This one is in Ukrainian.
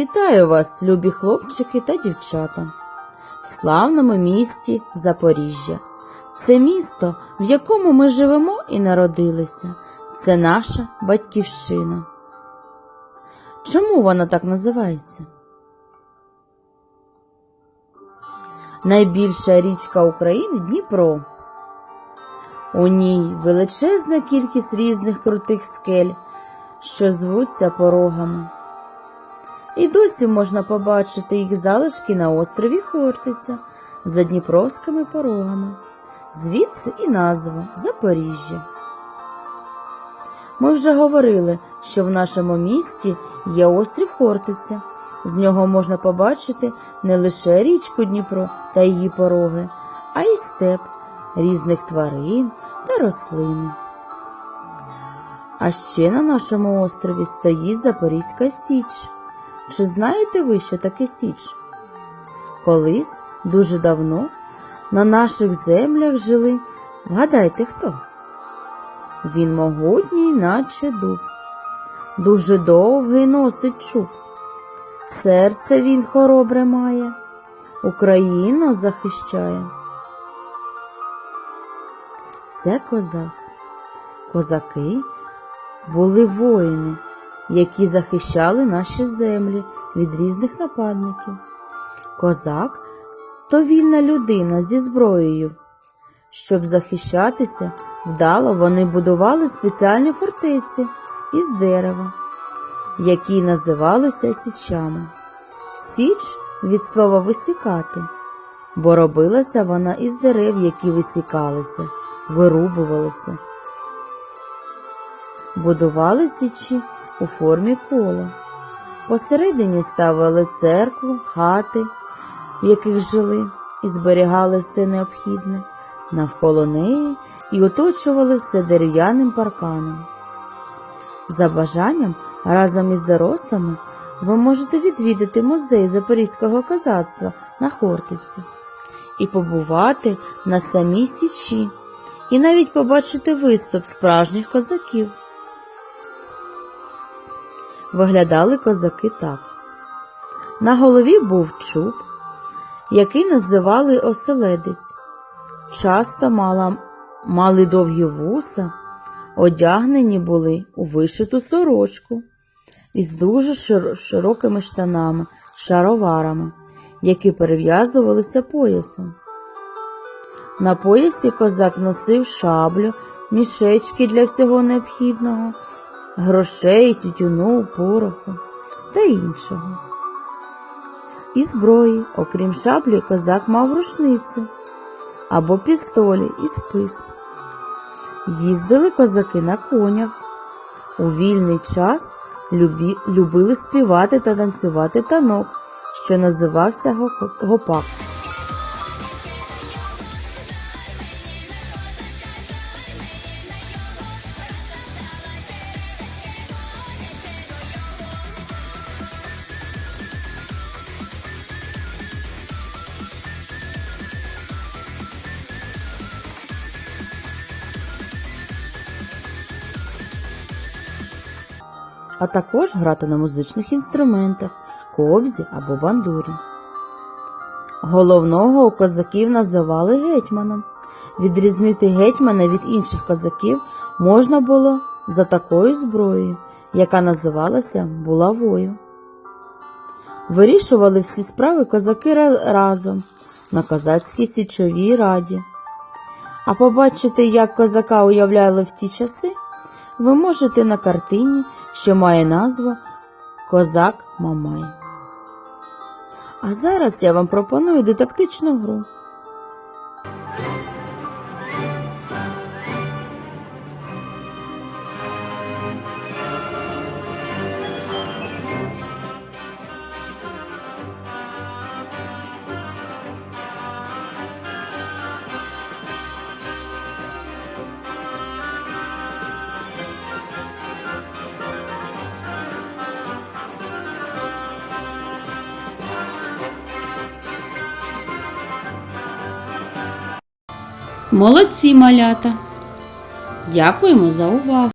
Вітаю вас, любі хлопчики та дівчата, в славному місті Запоріжжя. Це місто, в якому ми живемо і народилися. Це наша батьківщина. Чому вона так називається? Найбільша річка України Дніпро. У ній величезна кількість різних крутих скель, що звуться порогами. І досі можна побачити їх залишки на острові Хортиця за Дніпровськими порогами, звідси і назва Запоріжжя. Ми вже говорили, що в нашому місті є острів Хортиця. З нього можна побачити не лише річку Дніпро та її пороги, а й степ різних тварин та рослини. А ще на нашому острові стоїть Запорізька Січ. Чи знаєте ви, що таке Січ? Колись, дуже давно, на наших землях жили, вгадайте хто? Він могутній, наче дуб, дуже довгий носить чуб. Серце він хоробре має, Україну захищає. Це козак. Козаки були воїни, які захищали наші землі від різних нападників. Козак то вільна людина зі зброєю. Щоб захищатися, вдало вони будували спеціальні фортеці із дерева, які називалися січами. Січ від слова висікати, бо робилася вона із дерев, які висікалися, вирубувалися. Будували січі у формі кола. Посередині ставили церкву, хати, в яких жили, і зберігали все необхідне навколо неї і оточували все дерев'яним парканом. За бажанням разом із дорослими ви можете відвідати музей Запорізького козацтва на Хортиці і побувати на самій Січі, і навіть побачити виступ справжніх козаків. Виглядали козаки так. На голові був чуб, який називали оселедець. Часто мала, мали довгі вуса, одягнені були у вишиту сорочку із дуже широкими штанами, шароварами, які перев'язувалися поясом. На поясі козак носив шаблю, мішечки для всього необхідного, грошей, тютюну, пороху та іншого. І зброї, окрім шаблі, козак мав рушницю або пістолі і спис. Їздили козаки на конях. У вільний час любі, любили співати та танцювати танок, що називався гопак. А також грати на музичних інструментах, кобзі або бандурі. Головного у козаків називали гетьманом. Відрізнити гетьмана від інших козаків можна було за такою зброєю, яка називалася булавою. Вирішували всі справи козаки разом на козацькій січовій раді. А побачити, як козака уявляли в ті часи, ви можете на картині, що має назву Козак Мамай. А зараз я вам пропоную дидактичну гру. Молодці малята! Дякуємо за увагу!